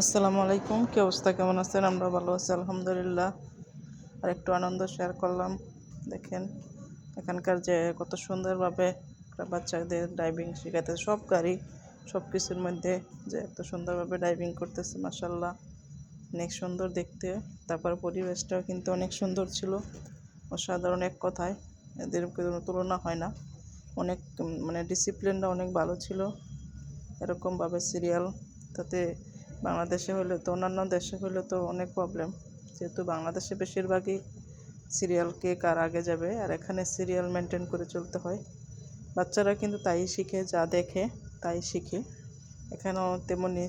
আসসালামু আলাইকুম, কি অবস্থা? কেমন আছেন? আমরা ভালো আছি, আলহামদুলিল্লাহ। আর একটু আনন্দ শেয়ার করলাম। দেখেন, এখানকার যে কত সুন্দরভাবে বাচ্চাদের ড্রাইভিং শেখাতে, সব গাড়ি, সব কিছুর মধ্যে যে এত সুন্দরভাবে ড্রাইভিং করতেছে মাসাল্লাহ অনেক সুন্দর দেখতে। তারপর পরিবেশটাও কিন্তু অনেক সুন্দর ছিল। অসাধারণ এক কথায়। এদের কোনো তুলনা হয় না। অনেক মানে ডিসিপ্লিনটা অনেক ভালো ছিল। এরকমভাবে সিরিয়াল তাতে বাংলাদেশে হলে তো, অন্যান্য দেশে হলে তো অনেক প্রবলেম যেহেতু বাংলাদেশে বেশিরভাগই সিরিয়াল কে কার আগে যাবে, আর এখানে সিরিয়াল মেনটেন করে চলতে হয়। বাচ্চারা কিন্তু তাই শিখে, যা দেখে তাই শিখে। এখানেও তেমনই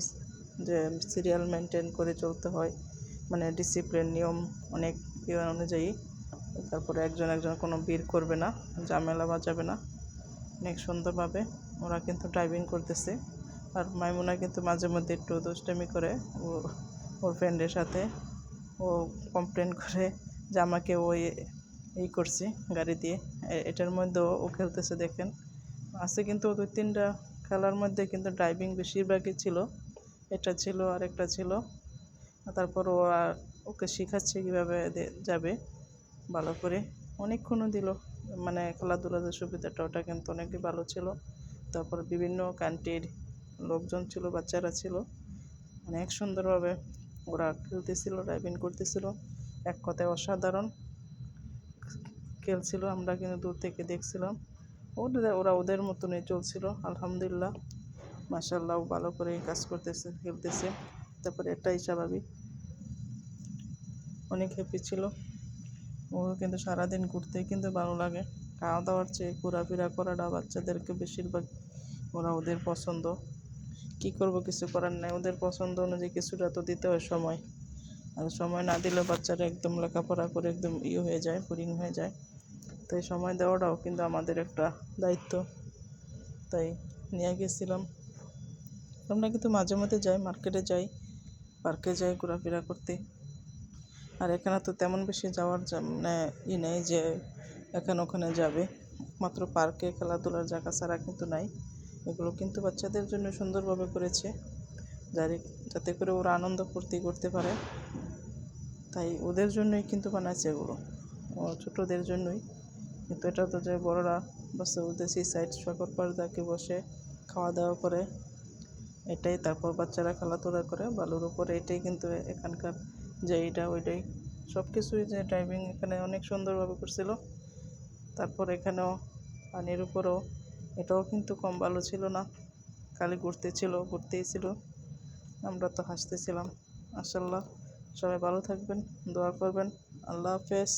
যে সিরিয়াল মেনটেন করে চলতে হয় মানে ডিসিপ্লিন নিয়ম অনেক ইয়ে অনুযায়ী। তারপরে একজন একজন কোনো বীর করবে না, ঝামেলা বাজাবে না। অনেক সুন্দরভাবে ওরা কিন্তু ড্রাইভিং করতেছে। আর মাইমুনা কিন্তু মাঝে মধ্যে একটু দুষ্টামি করে ও ওর ফ্রেন্ডের সাথে। ও কমপ্লেন করে যে আমাকে ওই এই করছে গাড়ি দিয়ে। এটার মধ্যেও ও খেলতেছে দেখেন। আছে কিন্তু দুই তিনটা খেলার মধ্যে কিন্তু ড্রাইভিং বেশিরভাগই ছিল। এটা ছিল আর একটা ছিল। তারপর ও আর ওকে শেখাচ্ছে কীভাবে যাবে ভালো করে। অনেকক্ষণও দিল। মানে খেলাধুলার সুবিধাটা, ওটা কিন্তু অনেকই ভালো ছিল। তারপর বিভিন্ন কান্ট্রির লোকজন ছিল, বাচ্চারা ছিল। অনেক সুন্দরভাবে ওরা খেলতেছিল ড্রাইভিং করতেছিল। এক কথায় অসাধারণ খেলছিল, আমরা কিন্তু দূর থেকে দেখছিলাম। ওদের, ওরা ওদের মতনই চলছিল, আলহামদুলিল্লাহ। মাসাল্লাহ ভালো করে কাজ করতেছে, খেলতেছে। তারপরে এটাই স্বাভাবিক। অনেক হ্যাপি ছিল। ও কিন্তু সারাদিন ঘুরতেই কিন্তু ভালো লাগে। খাওয়া দাওয়ার চেয়ে ঘোরাফেরা করাটা বাচ্চাদেরকে বেশিরভাগ ওরা ওদের পছন্দ। কি করব? কিছু করার নাই। ওদের পছন্দ অনুযায়ী কিছুটা তো দিতে হয় সময়। আর সময় না দিলে বাচ্চারা একদম লেখাপড়া করে একদম ইয়ে হয়ে যায় বোরিং হয়ে যায়। তাই সময় দেওয়াটাও কিন্তু আমাদের একটা দায়িত্ব। তাই নিয়ে গেছিলাম। আমরা কিন্তু মাঝে মাঝে যাই, মার্কেটে যাই, পার্কে যাই ঘোরাফেরা করতে। আর এখানে তো তেমন বেশি যাওয়ার মানে ই নেই যে এখানে ওখানে যাবে। মাত্র পার্কে খেলাধুলার জায়গা ছাড়া কিন্তু নাই। এগুলো কিন্তু বাচ্চাদের জন্য সুন্দরভাবে করেছে। যারে যাতে করে ওরা আনন্দ ফুর্তি করতে পারে। তাই ওদের জন্যই কিন্তু বানাইছে এগুলো। ও, ছোটোদের জন্যই। কিন্তু এটা তো যে বড়রা বসে ওদের সেই সাইড শকর পর্দাকে বসে খাওয়া দাওয়া করে, এটাই তারপর বাচ্চারা খেলাধুলা করে। বালুর উপরে এটাই কিন্তু এখানকার যে এইটা ওইটাই। সব কিছুই যে ড্রাইভিং এখানে অনেক সুন্দরভাবে করছিল। তারপর এখানেও পানির উপরেও এটাও কিন্তু কম ভালো ছিল না। খালি ঘুরতে ছিল, ঘুরতেই ছিল। আমরা তো হাসতেছিলাম। মাসাল্লাহ সবাই ভালো থাকবেন, দোয়া করবেন। আল্লাহ হাফেজ।